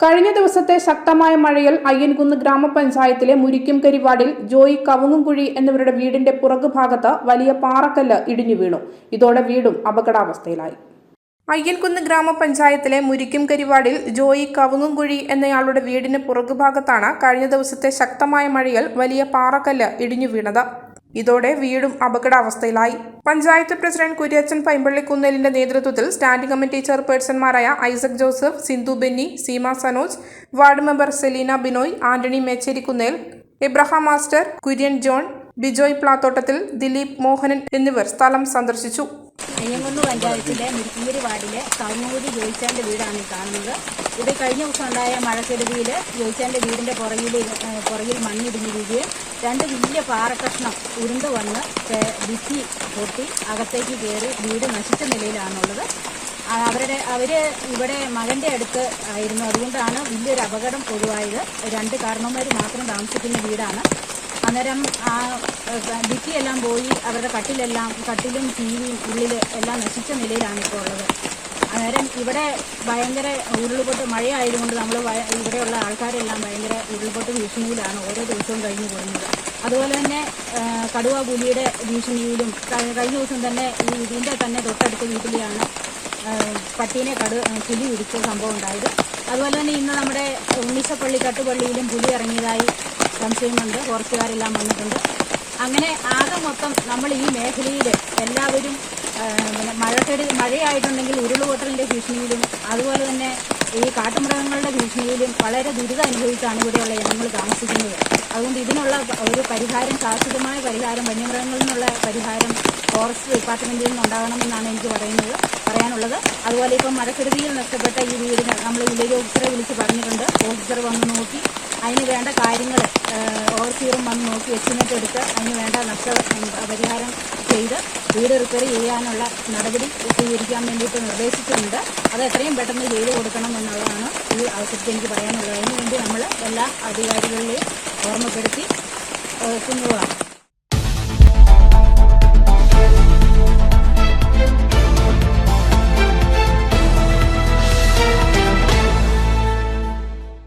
കഴിഞ്ഞ ദിവസത്തെ ശക്തമായ മഴയിൽ അയ്യൻകുന്ന് ഗ്രാമപഞ്ചായത്തിലെ മുരിക്കുംകരി വാർഡിൽ ജോയി കവുങ്ങുംകുഴി എന്നിവരുടെ വീടിന്റെ പുറകുഭാഗത്ത് വലിയ പാറക്കല്ല് ഇടിഞ്ഞു വീണു. ഇതോടെ വീടും അപകടാവസ്ഥയിലായി. അയ്യൻകുന്ന് ഗ്രാമപഞ്ചായത്തിലെ മുരിക്കും കരിവാടിൽ ജോയി കവുങ്ങുംകുഴി എന്നയാളുടെ വീടിന് പുറകുഭാഗത്താണ് കഴിഞ്ഞ ദിവസത്തെ ശക്തമായ മഴയിൽ വലിയ പാറക്കല്ല് ഇടിഞ്ഞു വീണത്. ഇതോടെ വീടും അപകടാവസ്ഥയിലായി. പഞ്ചായത്ത് പ്രസിഡന്റ് കുര്യച്ചൻ പൈമ്പള്ളിക്കുന്നേലിന്റെ നേതൃത്വത്തിൽ standing committee ചെയർപേഴ്സൺമാരായ Isaac Joseph Sindhu Benny Seema Sanoj ward member Selina Binoy Antony Mecherikunnel Abraham master Kurian John Bijoy പ്ലാത്തോട്ടത്തിൽ Dileep Mohanan എന്നിവർ സ്ഥലം സന്ദർശിച്ചു. അയ്യങ്കുന്ന് പഞ്ചായത്തിലെ മുരിക്കുംകുരി വാർഡിലെ കവുങ്ങൂരി ജോയിച്ചാന്റെ വീടാണ് ഈ കാണുന്നത്. ഇത് കഴിഞ്ഞ ദിവസം ഉണ്ടായ മഴക്കെടുതിയിൽ ജോയിച്ചാന്റെ വീടിന്റെ പുറകിൽ പുറകിൽ മണ്ണിടിഞ്ഞിരിക്കുകയും രണ്ട് വലിയ പാറക്കഷ്ണം ഉരുണ്ട് വന്ന് ഭിത്തി പൊട്ടി അകത്തേക്ക് കയറി വീട് നശിച്ച നിലയിലാണുള്ളത്. അവരുടെ അവർ ഇവിടെ മകന്റെ അടുത്ത് ആയിരുന്നു. അതുകൊണ്ടാണ് വലിയൊരു അപകടം പൊതുവായത് രണ്ട് കാരണവന്മാർ മാത്രം താമസിക്കുന്ന വീടാണ്. അന്നേരം ആ ഭിത്തിയെല്ലാം പോയി അവരുടെ കട്ടിലെല്ലാം കട്ടിലും ടിവിയും ഉള്ളിൽ എല്ലാം നശിച്ച നിലയിലാണ് ഇപ്പോൾ ഉള്ളത്. അന്നേരം ഇവിടെ ഭയങ്കര ഉരുൾപൊട്ട് മഴയായതുകൊണ്ട് നമ്മൾ ഇവിടെയുള്ള ആൾക്കാരെല്ലാം ഭയങ്കര ഉരുൾപൊട്ട് ഭീഷണിയിലാണ് ഓരോ ദിവസവും കഴിഞ്ഞു പോകുന്നത് അതുപോലെ തന്നെ കടുവ പുലിയുടെ ഭീഷണിയിലും കഴിഞ്ഞ ദിവസം തന്നെ ഈ ഇതിന്റെ തന്നെ തൊട്ടടുത്ത വീട്ടിലെയാണ് പട്ടീനെ കടു പുലി ഇടിച്ച സംഭവം ഉണ്ടായത്. അതുപോലെ തന്നെ ഇന്ന് നമ്മുടെ ഉണ്ണിച്ചപ്പള്ളി കട്ടുപള്ളിയിലും പുലി ഇറങ്ങിയതായി സംശയമുണ്ട് ഫോറസ്റ്റുകാരെല്ലാം വന്നിട്ടുണ്ട്. അങ്ങനെ ആകെ മൊത്തം നമ്മൾ ഈ മേഖലയിൽ എല്ലാവരും മഴക്കെടു മഴയായിട്ടുണ്ടെങ്കിൽ ഉരുളുപൊട്ടലിന്റെ ഭീഷണിയിലും അതുപോലെ തന്നെ ഈ കാട്ടുമൃഗങ്ങളുടെ ഭീഷണിയിലും വളരെ ദുരിതം അനുഭവിച്ചാണ് ഇവിടെയുള്ള ജനങ്ങൾ താമസിക്കുന്നത്. അതുകൊണ്ട് ഇതിനുള്ള ഒരു പരിഹാരം ശാശ്വതമായ പരിഹാരം വന്യമൃഗങ്ങളിൽ നിന്നുള്ള പരിഹാരം ഫോറസ്റ്റ് ഡിപ്പാർട്ട്മെന്റിൽ നിന്നുണ്ടാകണമെന്നാണ് എനിക്ക് പറയുന്നത് പറയാനുള്ളത്. അതുപോലെ ഇപ്പം മഴക്കെടുതിയിൽ നഷ്ടപ്പെട്ട ഈ വീടിന് നമ്മൾ വില്ലേജ് ഓഫീസറെ വിളിച്ച് പറഞ്ഞിട്ടുണ്ട്. ഓഫീസർ വന്ന് നോക്കി. അതിന് വേണ്ട കാര്യങ്ങൾ ഓവർസീറും വന്ന് നോക്കി എസ്റ്റിമേറ്റ് എടുത്ത് അതിന് വേണ്ട നഷ്ട ഉം, പരിഹാരം ചെയ്ത് വീട് റിപ്പയർ ചെയ്യാനുള്ള നടപടി സ്വീകരിക്കാൻ വേണ്ടിയിട്ട് നിർദ്ദേശിച്ചിട്ടുണ്ട്. അത് എത്രയും പെട്ടെന്ന് ചെയ്തു കൊടുക്കണം എന്നുള്ളതാണ് ഈ അവസരത്തിൽ എനിക്ക് പറയാനുള്ളത്. അതിനുവേണ്ടി നമ്മൾ എല്ലാ അധികാരികളിലെയും ഓർമ്മപ്പെടുത്തി എത്തുന്നതാണ്.